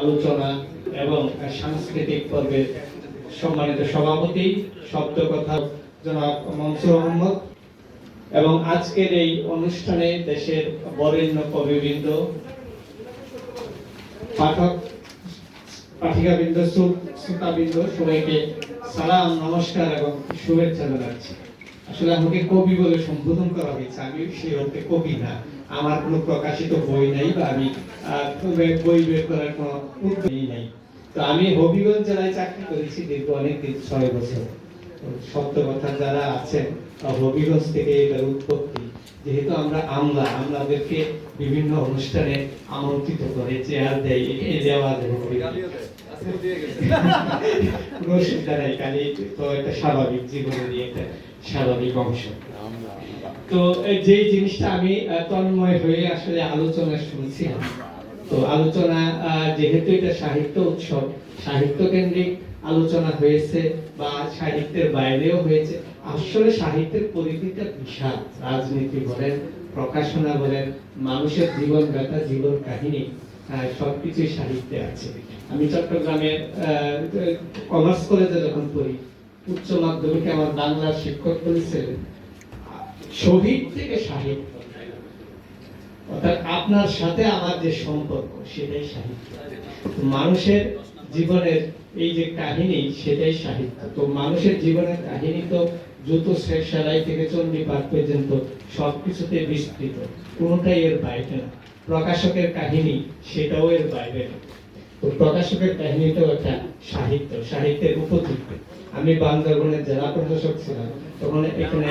আলোচনা এবং সাংস্কৃতিক পর্বের সম্মানিত সভাপতি শব্দ কথা জনাব মনসুর আহমদ। এবং আজকের এই অনুষ্ঠানে দেশের বরেণ্য কবিবৃন্দ, পাঠক, পাঠিকাবৃন্দ শ্রোতাবৃন্দ, সবাইকে সালাম, নমস্কার এবং শুভেচ্ছা জানাচ্ছি। আসলে আমাকে কবি বলে সম্বোধন করা হয়েছে আমি সেই অর্থে কবি না। আমার কোনো প্রকাশিত বই নাই বা আমি বই বের করার কোনো উদ্যোগই নাই। তো আমি হবিগঞ্জ জেলায় চাকরি করেছি দীর্ঘ অনেক দিন, ছয় বছর। সত্য কথা যারা আছেন হবিগঞ্জ থেকে এটার উৎপত্তি। যেহেতু আমরা আমলা, আমলাদেরকে বিভিন্ন অনুষ্ঠানে আমন্ত্রিত করে, চেয়ার দেয় দেওয়া কোনো অসুবিধা নাই কালি তো একটা স্বাভাবিক জীবনেরই একটা স্বাভাবিক অংশ। তো যে জিনিসটা আমি তন্ময় হয়ে আসলে আলোচনা শুনছিলাম। তো আলোচনা যেহেতু এটা সাহিত্য উৎসব, সাহিত্য কেন্দ্রিক আলোচনা হয়েছে বা সাহিত্যের বাইরেও হয়েছে, আসলে সাহিত্যের পরিধিটা বিশাল। রাজনীতি বলেন, প্রকাশনা বলেন, মানুষের জীবন গাথা জীবন কাহিনী সবকিছুই সাহিত্যে আছে। আমি চট্টগ্রামের কমার্স কলেজে যখন পড়ি, উচ্চ মাধ্যমিকে আমার বাংলার শিক্ষক বলেছিলেন শহীদ থেকে সাহিত্য অর্থাৎ আপনার সাথে আমার যে সম্পর্ক, সেটাই সাহিত্য মানুষের জীবনের এই যে কাহিনী, সেটাই সাহিত্য। তো মানুষের জীবনের কাহিনী তো যত শেষ সেলাই থেকে চণ্ডী পাঠ পর্যন্ত সবকিছুতে বিস্তৃত। কোনোটাই এর বাইরে না। প্রকাশকের কাহিনী, সেটাও এর বাইরে না। প্রকাশকের কাহিনীটাও একটা সাহিত্য, সাহিত্যের উপযুক্ত। আমি বান্দরবনের জেলা প্রশাসক ছিলাম, তখন এখানে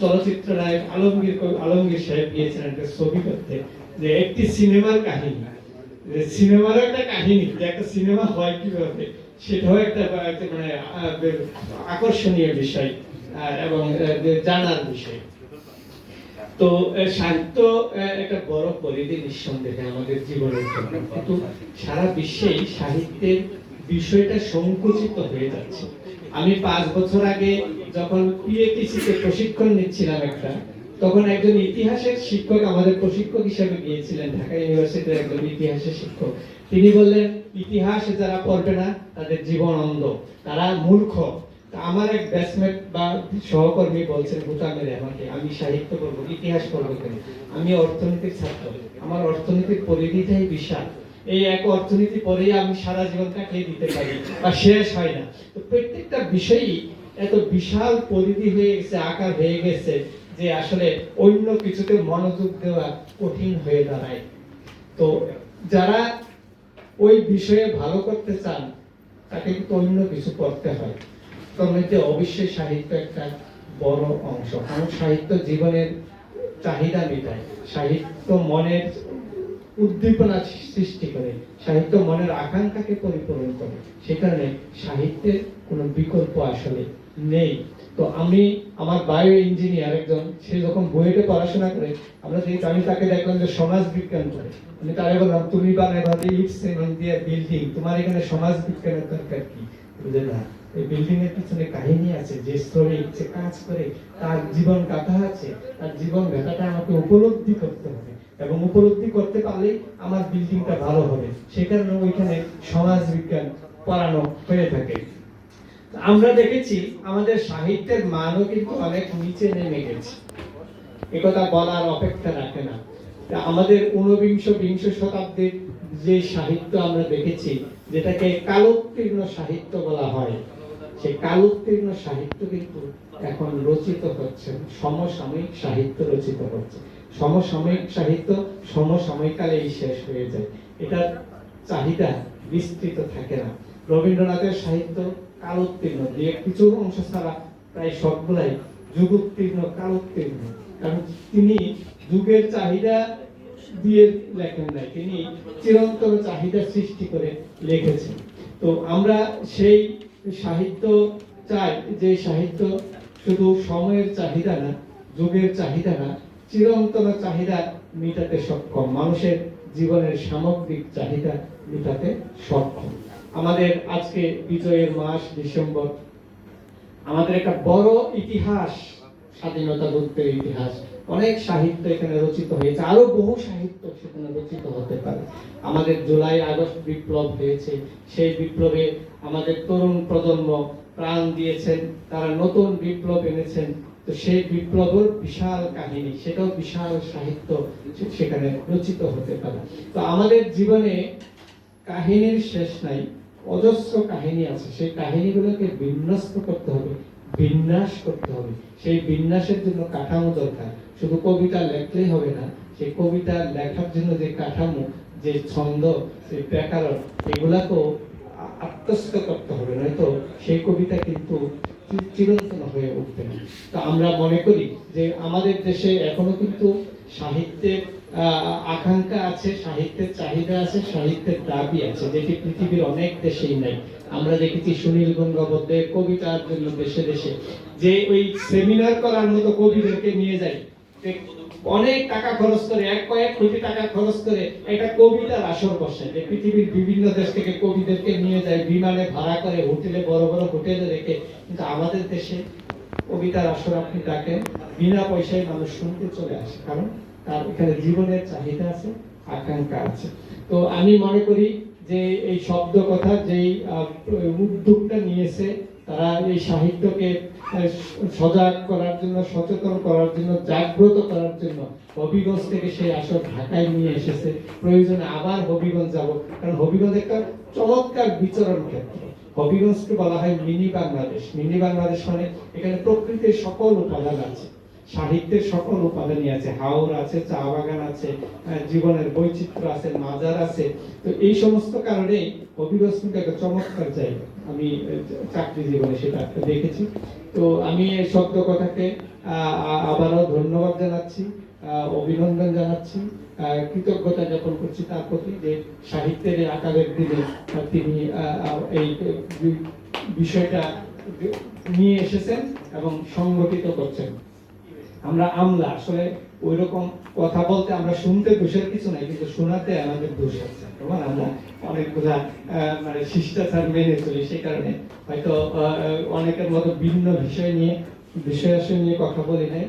চলচ্চিত্র নায়ক আলমগীর আলমগীর সাহেব গিয়েছিলেন একটা ছবি করতে, যে একটি সিনেমার কাহিনী। যে সিনেমারও একটা কাহিনী, যে একটা সিনেমা হয় কীভাবে, সেটাও একটা মানে আকর্ষণীয় বিষয় এবং জানার বিষয়। তো সাহিত্য একটা বড় পরিধি নিঃসন্দেহে আমাদের জীবনের জন্য। কিন্তু সারা বিশ্বেই সাহিত্যের বিষয়টা সংকুচিত হয়ে যাচ্ছে। আমি পাঁচ বছর আগে যখন পিএটিসিতে প্রশিক্ষণ নিচ্ছিলাম একটা, তখন একজন ইতিহাসের শিক্ষক আমাদের প্রশিক্ষক হিসেবে গিয়েছিলেন, ঢাকা ইউনিভার্সিটির একজন ইতিহাসের শিক্ষক। তিনি বললেন, ইতিহাস যারা পড়বে না, তাদের জীবন অন্ধ। তারা মূর্খ। আমার এক ব্যাচমেট বা সহকর্মী বলছেন ভুটানের আমাকে, আমি সাহিত্য পড়ব ইতিহাস পড়ব কেন? আমি অর্থনীতির ছাত্র। আমার অর্থনীতির পরিধিটাই বিশাল। এই এক অর্থনীতি পরেই আমি সারা জীবন কাটিয়ে দিতে পারি বা শেষ হয় না। তো প্রত্যেকটা বিষয়ই এত বিশাল পরিধি হয়ে গেছে, আকার হয়ে গেছে যে আসলে অন্য কিছুতে মনোযোগ দেওয়া কঠিন হয়ে দাঁড়ায়। তো যারা ওই বিষয়ে ভালো করতে চান, তাকে কিন্তু অন্য কিছু করতে হয়। মধ্যে অবশ্যই সাহিত্য একটা বড় অংশ। কারণ সাহিত্য জীবনের চাহিদা মেটায়। সাহিত্য মনের উদ্দীপনা সৃষ্টি করে। সাহিত্য মনের আকাঙ্ক্ষাকে পরিপূরণ করে। সে কারণে সাহিত্যের কোনো বিকল্প আসলে নেই। তো আমি আমার বায়ো ইঞ্জিনিয়ার একজন, সে যখন বুয়েটে পড়াশোনা করে, আমরা যে আমি তাকে দেখলাম যে সমাজ বিজ্ঞান করে আমি তারে বললাম, তুমি দিয়ে বিল্ডিং তোমার এখানে সমাজ বিজ্ঞানের দরকার কি? বুঝে না? এই বিল্ডিং এর পিছনে কাহিনী আছে, যে শ্রমিক যে কাজ করে, তার জীবন গাথা আছে, তার জীবন গাথাটা আমাকে উপলব্ধি করতে হবে। এবং উপলব্ধি করতে পারলে আমার বিল্ডিংটা ভালো হবে। সে কারণে ওইখানে সমাজ বিজ্ঞান পড়ানো হয়ে থাকে। আমরা দেখেছি, আমাদের সাহিত্যের মানও কিন্তু অনেক নিচে নেমে গেছে। একথা বলার অপেক্ষা রাখে না। আমাদের ঊনবিংশ, বিংশ শতাব্দীর যে সাহিত্য আমরা দেখেছি যেটাকে কালোত্তীর্ণ সাহিত্য বলা হয়, সেই কালোত্তীর্ণ সাহিত্য কিন্তু এখন রচিত হচ্ছে, সমসাময়িক সাহিত্য রচিত হচ্ছে। সমসাময়িক সাহিত্য সমসাময়িক কালেই শেষ হয়ে যায়। এটার চাহিদা বিস্তৃত থাকে না। রবীন্দ্রনাথের সাহিত্য কালোত্তীর্ণ, দিয়ে কিছু অংশ ছাড়া প্রায় সবগুলাই যুগোত্তীর্ণ, কালোত্তীর্ণ। কারণ তিনি যুগের চাহিদা দিয়ে লেখেন নাই। তিনি চিরন্তন চাহিদা সৃষ্টি করে লিখেছেন। তো আমরা সেই সাহিত্য চাই, যে সাহিত্য শুধু সময়ের চাহিদা না, যুগের চাহিদা না, চিরন্তন চাহিদা মেটাতে সক্ষম, মানুষের জীবনের সামগ্রিক চাহিদা মেটাতে সক্ষম। আমাদের আজকে বিজয়ের মাস ডিসেম্বর। আমাদের একটা বড় ইতিহাস, স্বাধীনতা যুদ্ধের ইতিহাস। অনেক সাহিত্য এখানে রচিত হয়েছে, আরও বহু সাহিত্য সেখানে রচিত হতে পারে। আমাদের জুলাই, আগস্ট বিপ্লব হয়েছে, সেই বিপ্লবে আমাদের তরুণ প্রজন্ম প্রাণ দিয়েছেন, তারা নতুন বিপ্লব এনেছেন। তো সেই বিপ্লবের বিশাল কাহিনী, সেটাও বিশাল সাহিত্য সেখানে রচিত হতে পারে। তো আমাদের জীবনে কাহিনীর শেষ নাই, অজস্র কাহিনী আছে, সেই কাহিনীগুলোকে বিন্যস্ত করতে হবে। বিন্যাস করতে হবে। সেই বিন্যাসের জন্য কাঠামো দরকার। শুধু কবিতা লেখলেই হবে না, সেই কবিতা লেখার জন্য যে কাঠামো, যে ছন্দ, সেই ব্যাকরণ, এগুলাকেও আত্মস্থ করতে হবে। নয়তো সেই কবিতা কিন্তু চিরন্তন হয়ে উঠবে না। তো আমরা মনে করি যে আমাদের দেশে এখনও কিন্তু সাহিত্যের আকাঙ্ক্ষা আছে, সাহিত্যের চাহিদা আছে, সাহিত্যের দাবি আছে, যেটি পৃথিবীর অনেক দেশেই নাই। আমরা দেখেছি সুনীল গঙ্গোপাধ্যায়ের কবিতার জন্য দেশে দেশে, যে ওই সেমিনার করার মতো কবিদেরকে নিয়ে যায়। অনেক টাকা খরচ করে, এক কয়েক কোটি টাকা খরচ করে একটা কবিতার আসর বসে যে পৃথিবীর বিভিন্ন দেশ থেকে কবিদেরকে নিয়ে যায়, বিমানে ভাড়া করে, হোটেলে বড় বড় হোটেলে রেখে। কিন্তু আমাদের দেশে কবিতার আসর আপনি ডাকেন বিনা পয়সায় মানুষ শুনতে চলে আসে, কারণ তার এখানে জীবনের চাহিদা আছে, আকাঙ্ক্ষা আছে। তো আমি মনে করি যে এই শব্দ কথা যেই উদ্যোগটা নিয়েছে, তারা এই সাহিত্যকে সজাগ করার জন্য, সচেতন করার জন্য, জাগ্রত করার জন্য হবিগঞ্জ থেকে সেই আসর ঢাকায় নিয়ে এসেছে। প্রয়োজনে আবার হবিগঞ্জ যাব, কারণ হবিগঞ্জ একটা চমৎকার বিচরণ ক্ষেত্র। হবিগঞ্জকে বলা হয় মিনি বাংলাদেশ। মিনি বাংলাদেশ মানে এখানে প্রকৃতির সকল উপাদান আছে। সাহিত্যের সকল উপাদানই আছে। হাওর আছে, চা বাগান আছে জীবনের বৈচিত্র্য আছে, মাজার আছে। তো এই সমস্ত কারণে হবিগঞ্জ কিন্তু একটা চমৎকার জায়গা। আমি চাকরি জীবনে সেটা দেখেছি। তো আমি এই শব্দ কথাকে আবারও ধন্যবাদ জানাচ্ছি অভিনন্দন জানাচ্ছি কৃতজ্ঞতা জ্ঞাপন করছি তার প্রতি যে সাহিত্যের এই আকারের দিনে তিনি এই বিষয়টা নিয়ে এসেছেন এবং সংগঠিত করছেন। আমরা আমলা, আসলে ওই রকম কথা বলতে আমরা শুনতে দোষের কিছু নাই, কিন্তু শোনাতে আমাদের দোষ আছে। তোমার আমরা অনেকগুলা মানে শিষ্টাচার মেনে চলি সেই কারণে। হয়তো অনেকের মতো ভিন্ন বিষয় নিয়ে বিষয় আসয় নিয়ে কথা বলি নাই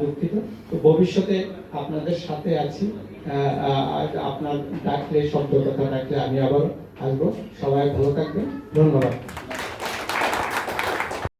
দুঃখিত। তো ভবিষ্যতে আপনাদের সাথে আছি আপনার ডাকলে, শব্দ কথা ডাকলে আমি আবার আসব। সবাই ভালো থাকবেন। ধন্যবাদ।